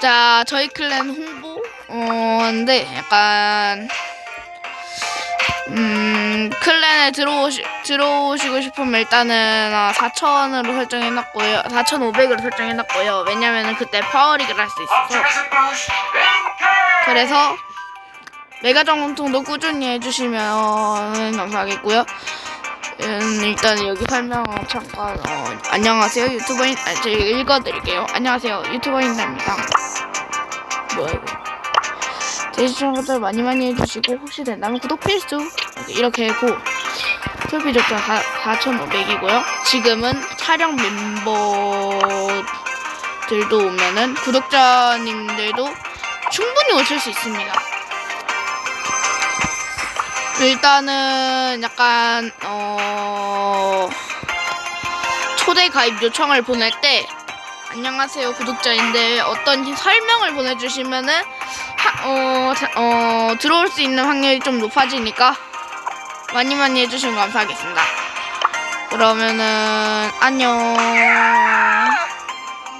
자, 저희 클랜 홍보. 어, 근데 약간 음, 클랜에 들어오시 들어오시고 싶으면 일단은 아, 4,000으로 설정해 놨고요. 4,500으로 설정해 놨고요. 왜냐면은 그때 파워리그를 할 수 있어서. 그래서 메가 정통도 꾸준히 해주시면 감사하겠고요. 음, 일단 여기 설명 잠깐 어, 안녕하세요 유튜버인 아, 제가 읽어드릴게요. 안녕하세요 유튜버인입니다. 뭐야 이거? 제 시청자들 많이 많이 해주시고 혹시 된다면 구독 필수 이렇게 했고 표피 적자 4,500이고요. 지금은 촬영 멤버들도 오면은 구독자님들도 충분히 오실 수 있습니다. 일단은 약간 어 초대 가입 요청을 보낼 때 안녕하세요 구독자인데 어떤 설명을 보내주시면은 하, 어, 자- 어 들어올 수 있는 확률이 좀 높아지니까 많이 많이 해주시면 감사하겠습니다. 그러면은 안녕.